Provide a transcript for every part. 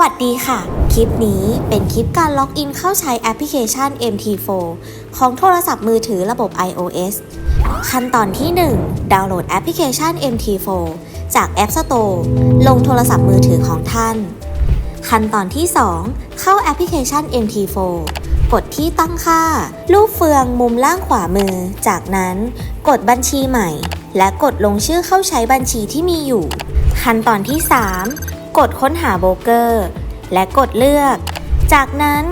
วัสดีค่ะ คลิปนี้เป็นคลิปการล็อกอินเข้าใช้แอปพลิเคชัน MT4 ของโทรศัพท์มือถือระบบ iOS ขั้นตอนที่ 1 ดาวน์โหลดแอปพลิเคชัน MT4 จาก App Store ลงโทรศัพท์มือถือของท่าน ขั้นตอนที่ 2 เข้าแอปพลิเคชัน MT4 กดที่ตั้งค่า รูปเฟืองมุมล่างขวามือ จากนั้นกดบัญชีใหม่ และกดลงชื่อเข้าใช้บัญชีที่มีอยู่ ขั้นตอนที่ 3 กดค้นหาโบรกเกอร์ และกดเลือก จากนั้น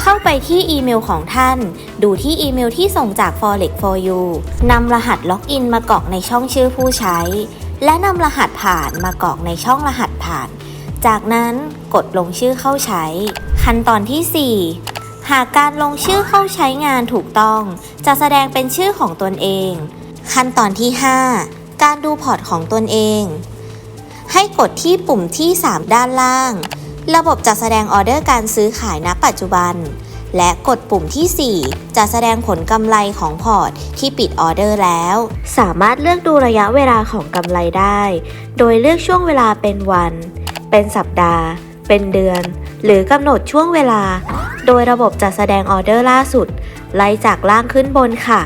เข้าไปที่อีเมลของท่าน ดูที่อีเมลที่ส่งจาก Forex for you นำรหัสล็อกอินมากรอกในช่องชื่อผู้ใช้ และนำรหัสผ่านมากรอกในช่องรหัสผ่าน จากนั้นกดลงชื่อเข้าใช้ ขั้นตอนที่ 4หากการลงชื่อเข้าใช้งานถูกต้อง จะแสดงเป็นชื่อของตนเอง ขั้นตอนที่ 5 การดูพอร์ตของตนเอง ให้กดที่ปุ่มที่ 3 ด้านล่าง ระบบจะแสดงออเดอร์การซื้อขายณปัจจุบัน และกดปุ่มที่ 4 จะแสดงผลกำไรของพอร์ตที่ปิดออเดอร์แล้ว สามารถเลือกดูระยะเวลาของกำไรได้ โดยเลือกช่วงเวลาเป็นวัน เป็นสัปดาห์ เป็นเดือน หรือกำหนดช่วงเวลา โดยระบบจะแสดงออเดอร์ล่าสุด ไล่จากล่างขึ้นบนค่ะ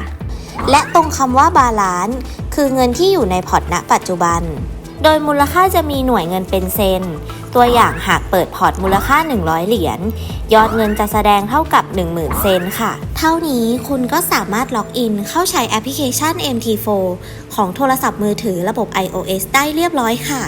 และตรงคำว่าบาลานซ์คือเงินที่อยู่ในพอร์ตณปัจจุบัน โดยมูลค่าจะมีหน่วยเงินเป็นเซน ตัวอย่างหากเปิดพอร์ตมูลค่า 100 เหรียญ ยอดเงินจะแสดงเท่ากับ 10,000 เซนค่ะ เท่านี้คุณก็สามารถล็อกอินเข้าใช้แอปพลิเคชัน MT4 ของโทรศัพท์มือถือระบบ iOS ได้เรียบร้อยค่ะ